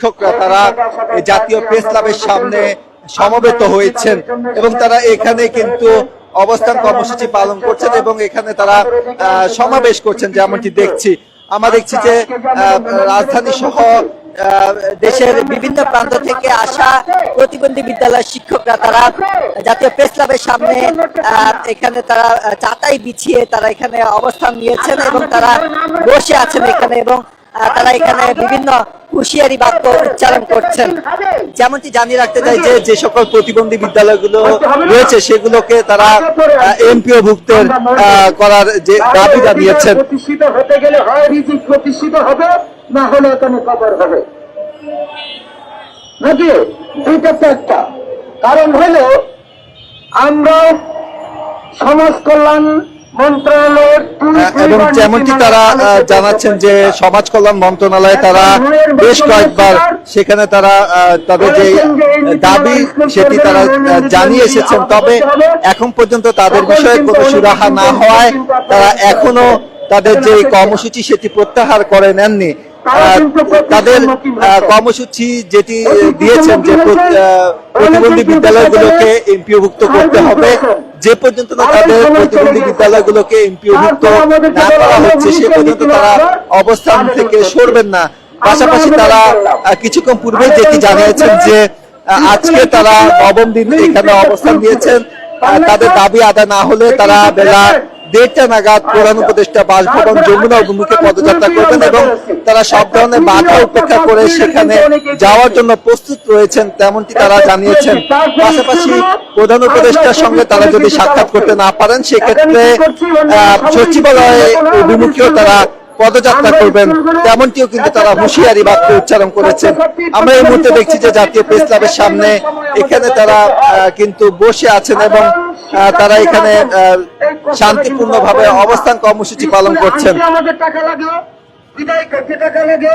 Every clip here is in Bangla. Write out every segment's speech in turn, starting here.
শিক্ষকরা তারা জাতীয় প্রেস ক্লাবের সামনে সমবেত হয়েছেন এবং তারা এখানে কিন্তু অবস্থান কর্মসূচি পালন করছেন এবং এখানে তারা সমাবেশ করছেন, যেমনটি দেখছি। আমরা দেখছি যে রাজধানী সহ দেশের বিভিন্ন প্রান্ত থেকে আসা প্রতিবন্ধী বিদ্যালয়ের শিক্ষকরা তারা জাতীয় প্রেস ক্লাবের সামনে এখানে তারা চাটাই বিছিয়ে তারা এখানে অবস্থান নিয়েছেন এবং তারা বসে আছেন এখানে এবং তারা এখানে বিভিন্ন হুঁশিয়ারি বাক্য উচ্চারণ করছেন। যেমনটি জানিয়ে রাখতে চাই যে যে সকল প্রতিবন্ধী বিদ্যালয়গুলো রয়েছে সেগুলোকে তারা এমপিও ভুক্তের আহ, করার যে দাবি জানিয়েছেন প্রতিষ্ঠিত হবে না হলে এখানে কবর হবে। নাকি? এইটা তো একটা। কারণ হলো আমরা সমাজ কল্যাণ এবং যেমনটি তারা জানাচ্ছেন যে সমাজ কল্যাণ মন্ত্রণালয়ে তারা বেশ কয়েকবার সেখানে তারা তাদের যে দাবি সেটি তারা জানিয়ে এসেছেন। তবে এখন পর্যন্ত তাদের বিষয়ে কোনো সুরাহা না হওয়ায় তারা এখনও তাদের যে কর্মসূচি সেটি প্রত্যাহার করে নেননি। তাদের কর্মসূচি যেটি দিয়েছেন যে প্রতিবন্ধী বিদ্যালয়গুলোকে এমপিওভুক্ত করতে হবে। যে পর্যন্ত না তাদের প্রতিবন্ধী বিদ্যালয়গুলোকে এমপিওভুক্ত না করা হচ্ছে সে পর্যন্ত তারা অবস্থান থেকে সরবেন না। পাশাপাশি তারা কিছুক্ষণ পূর্বে যেটি জানিয়েছেন যে আজকে তারা নবম দিন এখানে অবস্থান নিয়েছেন। আহ, তাদের দাবি আদায় না হলে তারা বেলা দেড়টা নাগাদ প্রধান উপদেষ্টা বাসভবন যমুনা অভিমুখে পদযাত্রা করবেন এবং তারা সব ধরনের বাধা উপেক্ষা করে সেখানে যাওয়ার জন্য প্রস্তুত রয়েছেন, তেমনটি তারা জানিয়েছেন। পাশাপাশি প্রধান উপদেষ্টার সঙ্গে তারা যদি সাক্ষাৎ করতে না পারেন, সেক্ষেত্রে সচিবালয়ে অভিমুখেও তারা পদযাত্রা করবেন। তেমনটিও কিন্তু তারা হুঁশিয়ারি বাক্য উচ্চারণ করেছেন। আমরা এই মুহূর্তে দেখছি যে জাতীয় প্রেস ক্লাবের সামনে এখানে তারা কিন্তু বসে আছেন এবং তারা এখানে শান্তিপূর্ণভাবে অবস্থান কর্মসূচি পালন করছেন। টাকা লাগে টাকা লাগে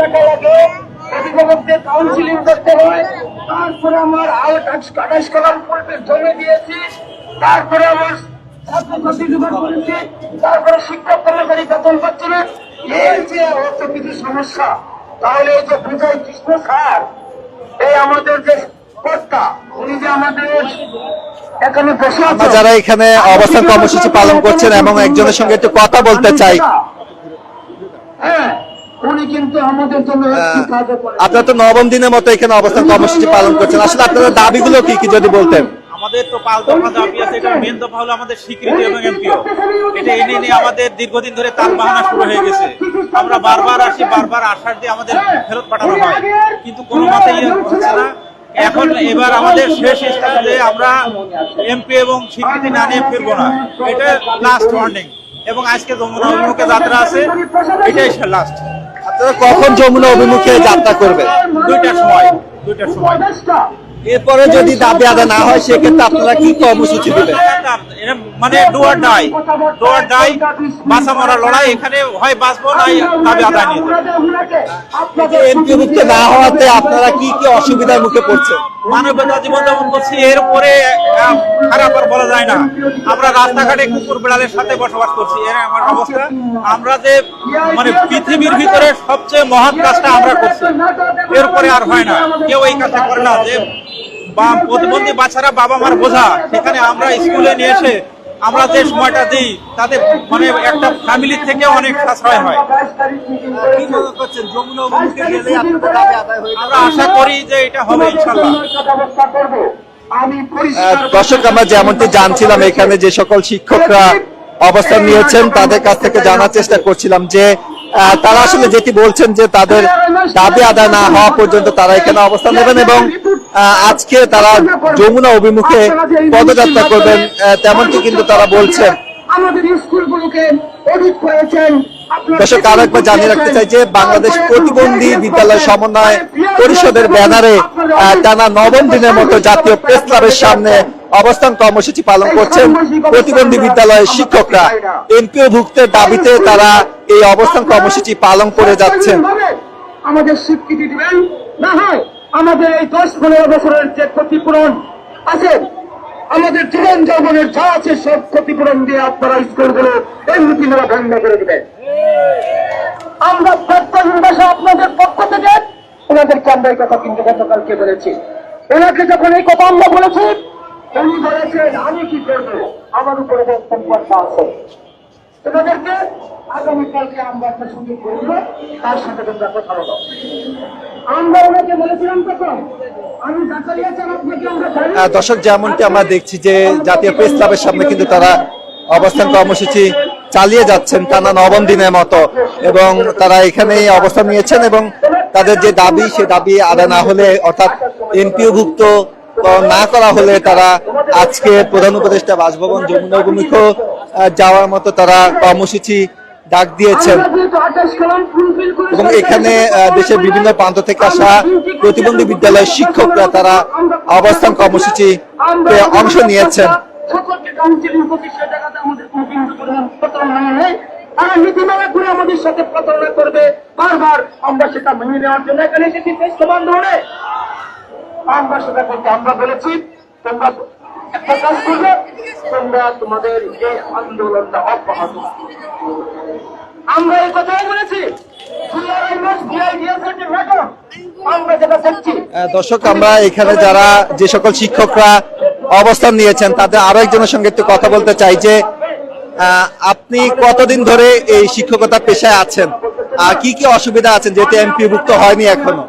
টাকা লাগে অভিভাবকদের কাউন্সিলিং করতে হয় তারপরে আমার আউট আঠাশ কলাম পূর্বে জমে দিয়েছি তারপরে আমার ছাত্রছাত্রী জোগাড় করেছি তারপরে শিক্ষক কর্মচারী বেতন পাচ্ছে না। এই যে সমস্যা তাহলে এই যে বিজয় কৃষ্ণ স্যার এই আমাদের যে যারা এখানে অবস্থান কর্মসূচি পালন করছেন এবং একজনের সঙ্গে একটু কথা বলতে চাই। হ্যাঁ উনি কিন্তু আমাদের জন্য একটি কাজও করেন। আপনারা তো নবম দিনের মতো এখানে অবস্থান কর্মসূচি পালন করছেন। আসলে আপনাদের দাবিগুলো কি কি যদি বলতেন? আমাদের তো পাঁচ দফা দাবি আছে এটা মেন দফা হলো আমাদের স্বীকৃতি এবং এমপিও। এটা এনে নিয়ে আমাদের দীর্ঘদিন ধরে তাল বাহানা শুরু হয়ে গেছে। আমরা বারবার আসি বারবার আসার দিয়ে আমাদের ফেরত পাঠানো হয়। কিন্তু কোনো মতেই ইয়ে হচ্ছে না। এখন এবার আমাদের শেষ স্টেজে আমরা এমপি এবং স্বীকৃতি না নিয়ে ফিরবো না। এটা লাস্ট ওয়ার্নিং এবং আজকে যমুনা অভিমুখে যাত্রা আছে এটাই লাস্ট আপনারা কখন যমুনা অভিমুখে যাত্রা করবেন? দুইটার সময় দুইটার সময়। এরপরে যদি দাবি আদায় না হয় সেক্ষেত্রে আপনারা কি কর্মসূচি দিবেন? মানে ডুয়ার ডাই ডুয়ার ডাই বাঁচা মরা লড়াই এখানে হয় বাঁচবো নাই দাবি আদায় নিয়ে। এমপিভুক্ত না হওয়াতে আপনারা কি কি অসুবিধার মুখে পড়ছেন? মানবতা জীবন যাপন করছি খারাপ আর বলা যায় না। আমরা রাস্তাঘাটে কুকুর বিড়ালের সাথে বসবাস করছি এর আমার অবস্থা। আমরা যে মানে পৃথিবীর ভিতরে সবচেয়ে মহৎ কাজটা আমরা করছি এরপরে আর হয় না। কেউ এই কাজটা করে না যে প্রতিবন্ধী বাচ্চারা বাবা মার বোঝা সেখানে আমরা স্কুলে নিয়ে এসে আমরা যে সময়টা দিই, তাতে মানে একটা ফ্যামিলি থেকে অনেক সাশ্রয় হয়? আমরা আশা করি যে এটা হবে ইনশাল্লাহ দর্শক, আমরা যেমনটি জানছিলাম, এখানে যে সকল শিক্ষকরা অবস্থান নিয়েছেন, তাদের কাছ থেকে জানার চেষ্টা করছিলাম যে তারা আসলে যেটি বলছেন যে তাদের দাবি আদায় না হওয়া পর্যন্ত তারা এখানে অবস্থান নেবেন এবং আজকে তারা যমুনা অভিমুখে পদযাত্রা করবেন তেমনটি কিন্তু তারা বলছেন আমাদের স্কুলগুলোকে অডিট করেছেন। দর্শক আরও একবার জানিয়ে রাখতে চাই যে বাংলাদেশ প্রতিবন্ধী বিদ্যালয় সমন্বয় পরিষদের ব্যানারে টানা নবম দিনের মতো জাতীয় প্রেস ক্লাবের সামনে অবস্থান কর্মসূচি পালন করছেন প্রতিবন্ধী বিদ্যালয়ের শিক্ষকরা। এমপিও ভুক্তের দাবিতে তারা এই অবস্থান কর্মসূচি পালন করে যাচ্ছেন। আমাদের স্বীকৃতি দিবেন। না হয় আমাদের এই দশ পনেরো বছরের যে ক্ষতিপূরণ আছে, আমাদের জীবন যৌবনের যা আছে সব ক্ষতিপূরণ দিয়ে আপনারা স্কুলগুলো এমনি বন্ধ করে দিবেন। আমরা প্রত্যাশী আপনাদের পক্ষ থেকে আমরা এই কথা কিন্তু গতকালকে বলেছি। ওনাকে যখন এই কথা আমরা বলেছি, উনি বলেছেন, আমি কি করব? আমার উপরে সম্পর্ক আছে। তোমাদেরকে আগামীকালকে আমরা একটা সুযোগ করব তার সাথে তোমরা কথা বলো। আমরা আহ, দর্শক যেমনটি আমরা দেখছি যে জাতীয় প্রেস ক্লাবের সামনে কিন্তু তারা অবস্থান কর্মসূচি চালিয়ে যাচ্ছেন টানা নবম দিনের মতো এবং তারা এখানেই অবস্থান নিয়েছেন এবং তাদের যে দাবি সে দাবি আদা না হলে অর্থাৎ এমপিওভুক্ত না করা হলে তারা আজকে প্রধান উপদেষ্টা বাসভবন যমুনা অভিমুখে যাওয়ার মতো তারা কর্মসূচি ডাক দিয়েছেন। এবং এখানে দেশের বিভিন্ন প্রান্ত থেকে আসা প্রতিবন্ধী বিদ্যালয়ের শিক্ষকরা তারা অবস্থান কর্মসূচি অংশ নিয়েছেন। সকলকে কাউন্সিলিং পঁচিশশো টাকাতে আমাদের কোনো বিন্দু পরিমাণ প্রতারণা নেই। তারা নীতিমালা করে আমাদের সাথে প্রতারণা করবে। বারবার আমরা সেটা মেনে নেওয়ার জন্য এখানে এসেছি শ্রেষ্ঠ আন্দোলনে আমরা সেটা করতে আমরা বলেছি তোমরা একটা কাজ করবে তোমরা তোমাদের এই আন্দোলনটা অব্যাহত আমরা এই কথাই বলেছি। আহ, দর্শক আমরা এখানে যারা যে সকল শিক্ষকরা অবস্থান নিয়েছেন তাদের আরও একজনের সঙ্গে একটু কথা বলতে চাই যে আপনি কতদিন ধরে এই শিক্ষকতা পেশায় আছেন? আর কি কি অসুবিধা আছেন যেহেতু এমপি ভুক্ত হয়নি এখনও?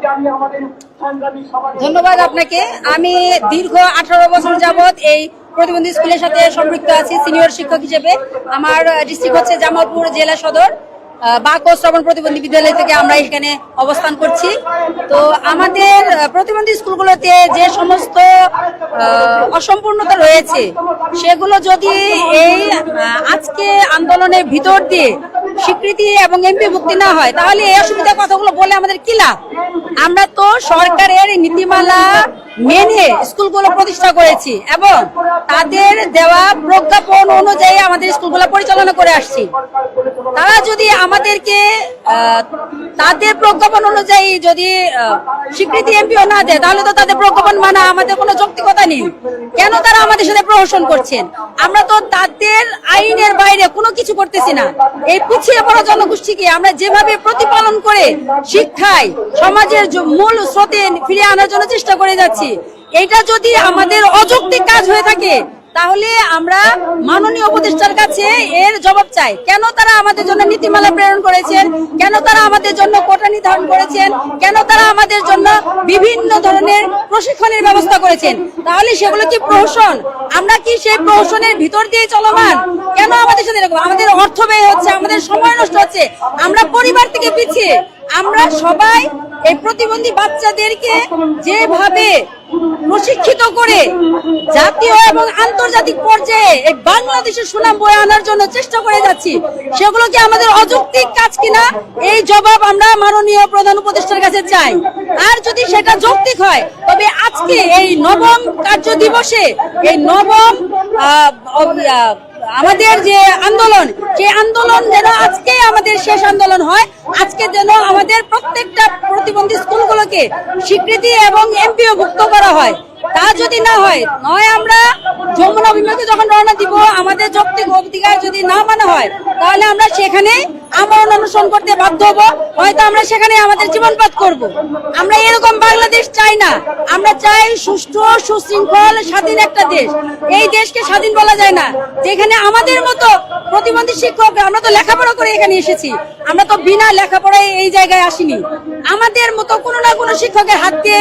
ধন্যবাদ আপনাকে। আমি দীর্ঘ আঠারো বছর যাবত এই প্রতিবন্ধী স্কুলের সাথে সম্পৃক্ত আছি, সিনিয়র শিক্ষক হিসেবে। আমার ডিস্ট্রিক্ট হচ্ছে জামালপুর জেলা সদর। বাক ও শ্রবণ প্রতিবন্ধী বিদ্যালয় থেকে আমরা এখানে অবস্থান করছি। তো আমাদের প্রতিবন্ধী স্কুলগুলোতে যে সমস্ত অসম্পূর্ণতা রয়েছে, সেগুলো যদি এই আজকে আন্দোলনের ভিতর দিয়ে স্বীকৃতি এবং এমপি মুক্তি না হয়, তাহলে এই অসুবিধার কথাগুলো বলে আমাদের কি লাভ? আমরা তো সরকারের নীতিমালা মেনে স্কুলগুলো প্রতিষ্ঠা করেছি এবং তাদের দেওয়া প্রজ্ঞাপন অনুযায়ী আমাদের স্কুলগুলো পরিচালনা করে আসছি। তারা যদি আমাদেরকে তাদের প্রজ্ঞাপন অনুযায়ী যদি স্বীকৃতি এমপিও না দেয়, তাহলে তো তাদের প্রজ্ঞাপন মানা আমাদের কোনো যৌক্তিকতা নেই। কেন তারা আমাদের সাথে প্রহসন করছেন? আমরা তো তাদের আইনের বাইরে কোনো কিছু করতেছি না। এই পিছিয়ে পড়া জনগোষ্ঠীকে আমরা যেভাবে প্রতিপালন করে শিক্ষায় সমাজের মূল স্রোতে ফিরে আনার জন্য চেষ্টা করে যাচ্ছি এটা যদি আমাদের অযৌক্তিক কাজ হয়ে থাকে তাহলে আমরা মাননীয় উপদেষ্টার কাছে এর জবাব চাই। কেন তারা আমাদের জন্য নীতিমালা প্রেরণ করেছেন? কেন তারা আমাদের জন্য কোটা নির্ধারণ করেছেন? কেন তারা আমাদের জন্য বিভিন্ন ধরনের প্রশিক্ষণের ব্যবস্থা করেছেন? তাহলে সেগুলো কি প্রহসন? আমরা কি সেই প্রহসনের ভিতর দিয়ে চলমান? কেন আমাদের সাথে এরকম? আমাদের অর্থ ব্যয় হচ্ছে, আমাদের সময় নষ্ট হচ্ছে। আমরা পরিবার থেকে পিছিয়ে। আমরা সবাই এই প্রতিবন্ধী বাচ্চাদেরকে যেভাবে প্রশিক্ষিত করে জাতীয় এবং আন্তর্জাতিক পর্যায়ে এই বাংলাদেশের সুনাম বয়ে আনার জন্য চেষ্টা করে যাচ্ছি, সেগুলো কি আমাদের অযৌক্তিক কাজ কিনা? এই জবাব আমরা মাননীয় প্রধান উপদেষ্টার কাছে চাই। আর যদি সেটা যৌক্তিক হয়, তবে আজকে এই নবম কার্য দিবসে এই নবম আমাদের যে আন্দোলন, সেই আন্দোলন যেন আজকে আমাদের শেষ আন্দোলন হয়, আজকে যেন আমাদের প্রত্যেকটা প্রতিবন্ধী স্কুলগুলোকে স্বীকৃতি এবং এমপিও ভুক্ত করা হয়। তা যদি না হয়, নয় আমরা যমুনা অভিমুখে যখন রওনা দিব, আমাদের যৌক্তিক অধিকার যদি না মানা হয়, তাহলে আমরা সেখানে আমরণ অনুসরণ করতে বাধ্য হব, হয়তো আমরা সেখানে আমাদের জীবনপাত করব। আমরা এরকম বাংলাদেশ চাই না। আমরা চাই সুষ্ঠু, সুশৃঙ্খল, স্বাধীন একটা দেশ। এই দেশকে স্বাধীন বলা যায় না। যেখানে আমাদের মতো প্রতিবন্ধী শিক্ষক আমরা তো লেখাপড়া করে এখানে এসেছি। আমরা তো বিনা লেখাপড়ায় এই জায়গায় আসিনি। আমাদের মতো কোনো না কোনো শিক্ষকের হাত দিয়ে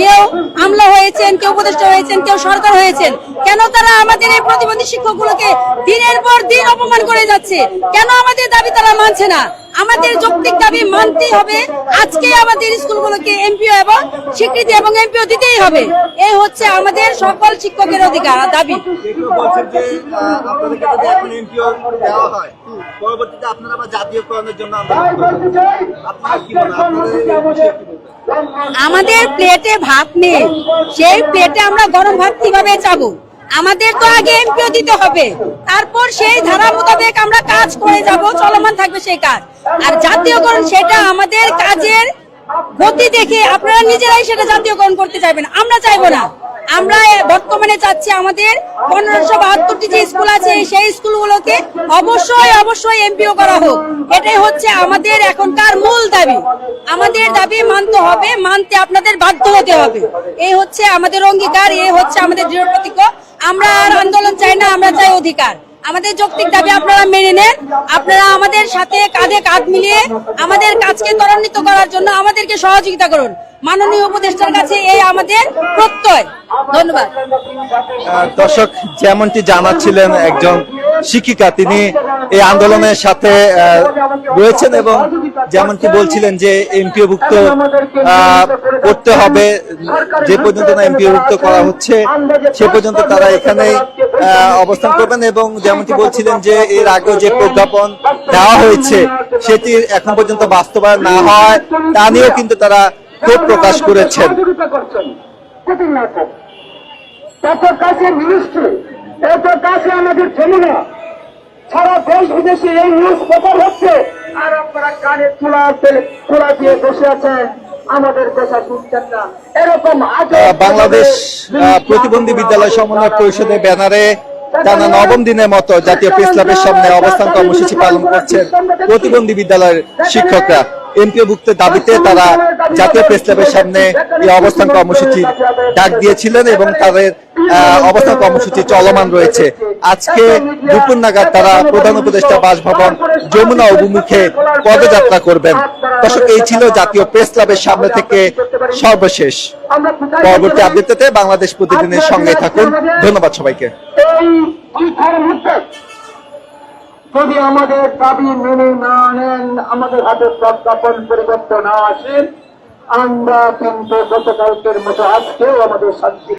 কেউ আমলা হয়েছেন, কেউ উপদেষ্টা হয়েছেন, কেউ সরকার হয়েছেন। কেন তারা আমাদের এই প্রতিবন্ধী শিক্ষকগুলোকে দিনের পর দিন অপমান করে যাচ্ছে? কেন আমাদের দাবি তারা মানছে না। আমাদের যৌক্তিক দাবি মানতেই হবে। আজকে আমাদের স্কুলগুলোকে এমপিও এবং স্বীকৃতি এবং এমপিও দিতেই হবে। এই হচ্ছে আমাদের সকল শিক্ষকের অধিকার দাবি। পরবর্তীতে আপনারা আবার জাতীয়করণের জন্য আপনারা কি আমাদের প্লেটে ভাত নেই। সেই প্লেটে আমরা গরম ভাত কীভাবে চাবো? আমাদের তো আগে এমপিও দিতে হবে। তারপর সেই ধারা মোতাবেক আমরা কাজ করে যাব, চলমান থাকবে সেই কাজ। আর জাতীয়করণ, সেটা আমাদের কাজের গতি দেখে আপনারা নিজেরাই সেটা জাতীয়করণ করতে চাইবেন। আমরা চাইব না। আমরা বর্তমানে চাচ্ছি আমাদের পনেরোশো বাহাত্তরটি যে স্কুল আছে, সেই স্কুলগুলোকে অবশ্যই অবশ্যই এমপিও করা হোক। এটাই হচ্ছে আমাদের এখনকার মূল দাবি। আমাদের দাবি মানতে হবে, মানতে আপনাদের বাধ্য হতে হবে। এই হচ্ছে আমাদের অঙ্গীকার, এই হচ্ছে আমাদের দৃঢ় প্রতিজ্ঞ আমরা আর আন্দোলন চাই না, আমরা চাই অধিকার। আমাদের যৌক্তিক দাবি আপনারা মেনে নেন, আপনারা আমাদের সাথে কাঁধে কাঁধ মিলিয়ে আমাদের কাজকে ত্বরান্বিত করার জন্য আমাদেরকে সহযোগিতা করুন। মাননীয় উপদেষ্টার কাছে এই আমাদের প্রত্যয়। ধন্যবাদ। দর্শক, যেমনটি জানাচ্ছিলেন একজন শিক্ষিকা, তিনি এই আন্দোলনের সাথে রয়েছেন এবং যেমনটি বলছিলেন যে এমপিওভুক্ত করতে হবে যে পর্যন্ত না এমপিওভুক্ত করা হচ্ছে সে পর্যন্ত তারা এখানে আহ, অবস্থান করবেন এবং যেমনটি বলছিলেন যে এর আগেও যে প্রজ্ঞাপন দেওয়া হয়েছে সেটি এখন পর্যন্ত বাস্তবায়ন না হয় তা নিয়েও কিন্তু তারা ক্ষোভ প্রকাশ করেছেন। এত কাছে আমাদের যমুনা সারা দেশ বিদেশে এই নিউজ প্রচার হচ্ছে। আর আপনারা কানে তুলা তোলা দিয়ে বসে আছেন আমাদের কথা শুনছেন না এরকম বাংলাদেশ প্রতিবন্ধী বিদ্যালয় সমন্বয় পরিষদের ব্যানারে টানা নবম দিনের মতো জাতীয় প্রেস ক্লাবের সামনে অবস্থান কর্মসূচি পালন করছেন প্রতিবন্ধী বিদ্যালয়ের শিক্ষকরা। এমপিওভুক্ত দাবিতে তারা জাতীয় প্রেস ক্লাবের সামনে এই অবস্থান কর্মসূচি ডাক দিয়েছিলেন এবং তাদের অবস্থান কর্মসূচি চলমান রয়েছে। আজকে দুপুর নাগাদ তারা প্রধান উপদেষ্টা বাসভবন যমুনা অভিমুখে পদযাত্রা করবেন। দর্শক, এই ছিল জাতীয় প্রেস ক্লাবের সামনে থেকে সর্বশেষ। পরবর্তী আপডেট বাংলাদেশ প্রতিদিনের সঙ্গে থাকুন। ধন্যবাদ সবাইকে। যদি আমাদের দাবি মেনে না নেন, আমাদের হাতে প্রজ্ঞাপন পরিবর্তন না আসেন আমরা কিন্তু গতকালকের মতো আজকেও আমাদের শান্তি